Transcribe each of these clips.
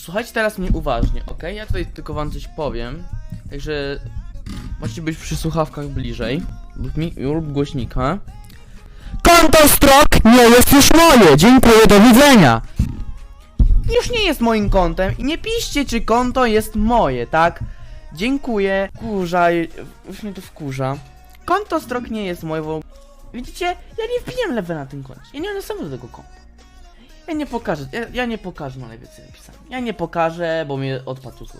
słuchajcie teraz mnie uważnie, ok? Ja tutaj tylko wam coś powiem. Także możecie być przy słuchawkach bliżej lub, mi, lub głośnika. Konto Strok nie jest już moje. Dziękuję, do widzenia. Już nie jest moim kontem i nie piszcie, czy konto jest moje, tak? Dziękuję. Kurza, już mnie to wkurza. Konto Strok nie jest moje, bo... Widzicie? Ja nie wbijam lewe na tym koncie. Ja nie mam dostępu do tego konta. Ja nie pokażę, ja, ja nie pokażę na lewie co napisałem. Ja nie pokażę, bo mnie odpadł z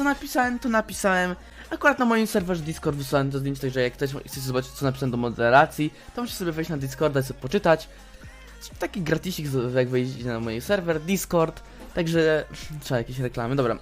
co napisałem, to napisałem. Akurat na moim serwerze Discord wysłałem to zdjęcie, także jak ktoś chce zobaczyć, co napisałem do moderacji, to musisz sobie wejść na Discorda i sobie poczytać. Taki gratisik, jak wejdziecie na mój serwer Discord, także trzeba jakieś reklamy. Dobra,